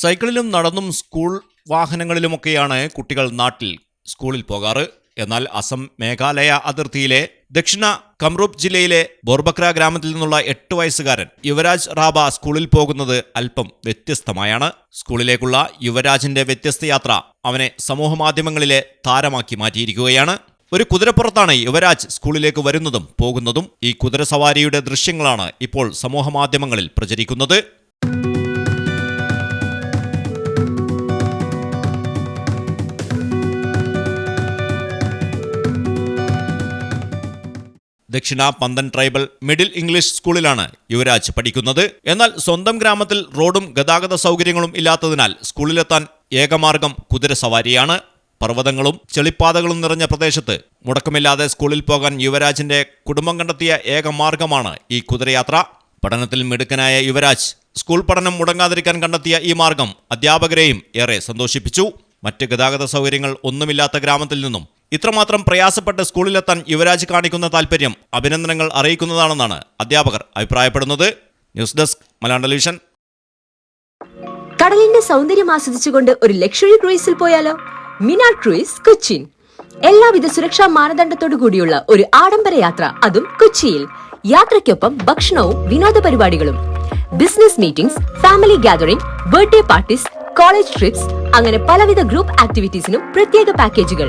സൈക്കിളിലും നടന്നും സ്കൂൾ വാഹനങ്ങളിലുമൊക്കെയാണ് കുട്ടികൾ നാട്ടിൽ സ്കൂളിൽ പോകാറ്. എന്നാൽ അസം മേഘാലയ അതിർത്തിയിലെ ദക്ഷിണ കംറൂപ് ജില്ലയിലെ ബോർബക്ര ഗ്രാമത്തിൽ നിന്നുള്ള എട്ട് വയസ്സുകാരൻ യുവരാജ് റാബ സ്കൂളിൽ പോകുന്നത് അല്പം വ്യത്യസ്തമായാണ്. സ്കൂളിലേക്കുള്ള യുവരാജിന്റെ വ്യത്യസ്ത യാത്ര അവനെ സമൂഹമാധ്യമങ്ങളിലെ താരമാക്കി മാറ്റിയിരിക്കുകയാണ്. ഒരു കുതിരപ്പുറത്താണ് യുവരാജ് സ്കൂളിലേക്ക് വരുന്നതും പോകുന്നതും ഈ കുതിരസവാരിയുടെ ദൃശ്യങ്ങളാണ് ഇപ്പോൾ സമൂഹമാധ്യമങ്ങളിൽ പ്രചരിക്കുന്നത്. ദക്ഷിണ പന്തൻ ട്രൈബൽ മിഡിൽ ഇംഗ്ലീഷ് സ്കൂളിലാണ് യുവരാജ് പഠിക്കുന്നത്. എന്നാൽ സ്വന്തം ഗ്രാമത്തിൽ റോഡും ഗതാഗത സൗകര്യങ്ങളും ഇല്ലാത്തതിനാൽ സ്കൂളിലെത്താൻ ഏകമാർഗം കുതിരസവാരിയാണ് പർവതങ്ങളും ചെളിപ്പാതകളും നിറഞ്ഞ പ്രദേശത്ത് മുടക്കമില്ലാതെ സ്കൂളിൽ പോകാൻ യുവരാജിന്റെ കുടുംബം കണ്ടെത്തിയ ഏക മാർഗമാണ് ഈ കുതിരയാത്ര. പഠനത്തിൽ മിടുക്കനായ യുവരാജ് സ്കൂൾ പഠനം മുടങ്ങാതിരിക്കാൻ കണ്ടെത്തിയ ഈ മാർഗം അധ്യാപകരെയും ഏറെ സന്തോഷിപ്പിച്ചു. മറ്റ് ഗതാഗത സൗകര്യങ്ങൾ ഒന്നുമില്ലാത്ത ഗ്രാമത്തിൽ നിന്നും ഇത്രമാത്രം പ്രയാസപ്പെട്ട് സ്കൂളിലെത്താൻ യുവരാജ് കാണിക്കുന്ന താൽപ്പര്യം അഭിനന്ദനങ്ങൾ അറിയിക്കുന്നതാണെന്നാണ് അധ്യാപകർ അഭിപ്രായപ്പെടുന്നത്. News desk Malayalam television. കടലിന്റെ സൗന്ദര്യം ആസ്വദിച്ചുകൊണ്ട് ഒരു ലക്ഷറി ക്രൂയിസിൽ പോയാലോ? മിനാ ക്രൂയിസ് കൊച്ചിൻ എല്ലാവിധ സുരക്ഷാ മാനദണ്ഡത്തോടു കൂടിയുള്ള ഒരു ആഡംബര യാത്ര അതും കൊച്ചിയിൽ. യാത്രയ്ക്കൊപ്പം ഭക്ഷണവും വിനോദ പരിപാടികളും. Business meetings family gathering birthday parties college trips അങ്ങനെ പലവിധ ഗ്രൂപ്പ് ആക്ടിവിറ്റീസിനും പ്രത്യേക പാക്കേജുകൾ.